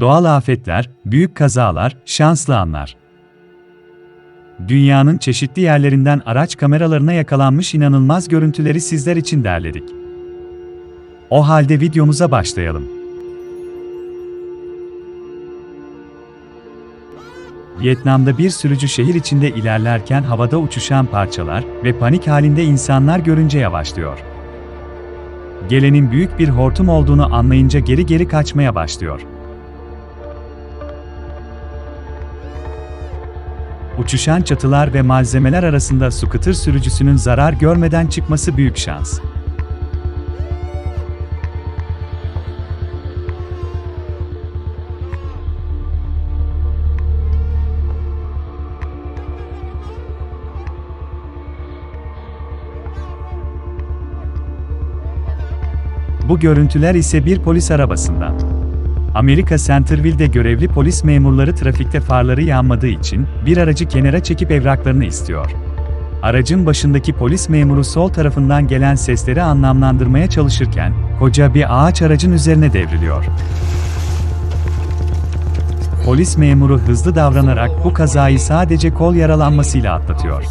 Doğal afetler, büyük kazalar, şanslı anlar. Dünyanın çeşitli yerlerinden araç kameralarına yakalanmış inanılmaz görüntüleri sizler için derledik. O halde videomuza başlayalım. Vietnam'da bir sürücü şehir içinde ilerlerken havada uçuşan parçalar ve panik halinde insanlar görünce yavaşlıyor. Gelenin büyük bir hortum olduğunu anlayınca geri geri kaçmaya başlıyor. Uçuşan çatılar ve malzemeler arasında scooter sürücüsünün zarar görmeden çıkması büyük şans. Bu görüntüler ise bir polis arabasından. Amerika Centerville'de görevli polis memurları trafikte farları yanmadığı için bir aracı kenara çekip evraklarını istiyor. Aracın başındaki polis memuru sol tarafından gelen sesleri anlamlandırmaya çalışırken koca bir ağaç aracın üzerine devriliyor. Polis memuru hızlı davranarak bu kazayı sadece kol yaralanmasıyla atlatıyor.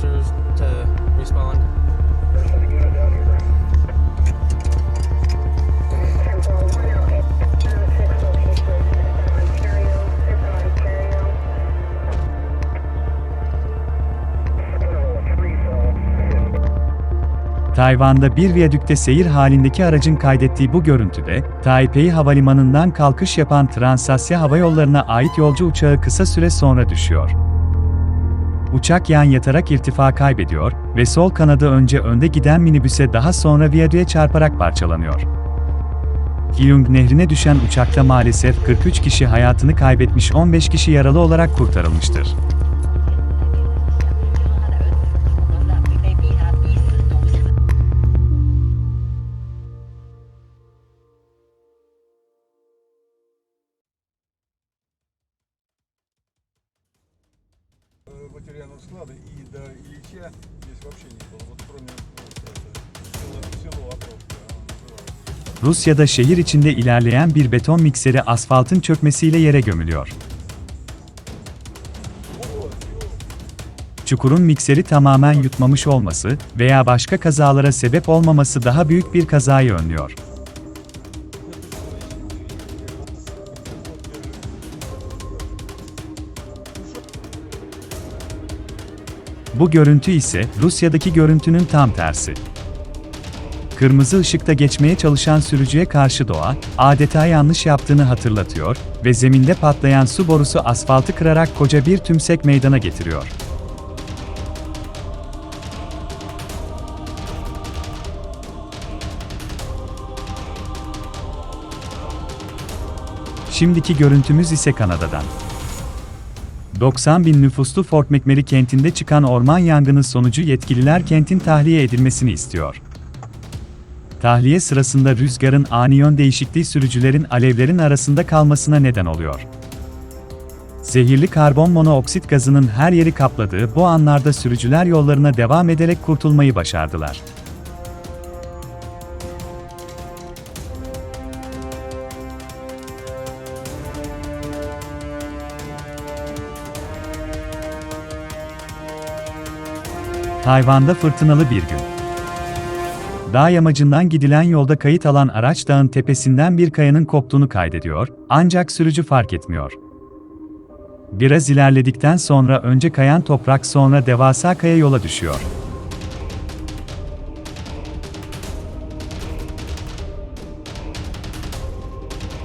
Tayvan'da bir viyadükte seyir halindeki aracın kaydettiği bu görüntüde, Taipei Havalimanı'ndan kalkış yapan Transasya Hava Yolları'na ait yolcu uçağı kısa süre sonra düşüyor. Uçak yan yatarak irtifa kaybediyor ve sol kanadı önce önde giden minibüse daha sonra viyadüğe çarparak parçalanıyor. Hyung Nehri'ne düşen uçakta maalesef 43 kişi hayatını kaybetmiş 15 kişi yaralı olarak kurtarılmıştır. материального склада и до Ильича здесь вообще не было, вот кроме ну, это, село, село Атровское оно называется. Rusya'da şehir içinde ilerleyen bir beton mikseri asfaltın çökmesiyle yere gömülüyor. Çukurun mikseri tamamen yutmamış olması veya başka kazalara sebep olmaması daha büyük bir kazayı önlüyor. Bu görüntü ise Rusya'daki görüntünün tam tersi. Kırmızı ışıkta geçmeye çalışan sürücüye karşı doğa, adeta yanlış yaptığını hatırlatıyor ve zeminde patlayan su borusu asfaltı kırarak koca bir tümsek meydana getiriyor. Şimdiki görüntümüz ise Kanada'dan. 90 bin nüfuslu Fort McMurray kentinde çıkan orman yangını sonucu yetkililer kentin tahliye edilmesini istiyor. Tahliye sırasında rüzgarın ani yön değişikliği sürücülerin alevlerin arasında kalmasına neden oluyor. Zehirli karbon monoksit gazının her yeri kapladığı bu anlarda sürücüler yollarına devam ederek kurtulmayı başardılar. Tayvan'da fırtınalı bir gün. Dağ yamacından gidilen yolda kayıt alan araç dağın tepesinden bir kayanın koptuğunu kaydediyor, ancak sürücü fark etmiyor. Biraz ilerledikten sonra önce kayan toprak sonra devasa kaya yola düşüyor.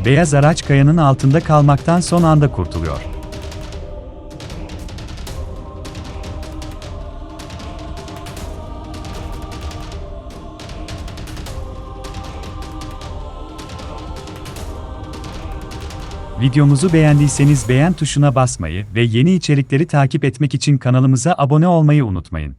Beyaz araç kayanın altında kalmaktan son anda kurtuluyor. Videomuzu beğendiyseniz beğen tuşuna basmayı ve yeni içerikleri takip etmek için kanalımıza abone olmayı unutmayın.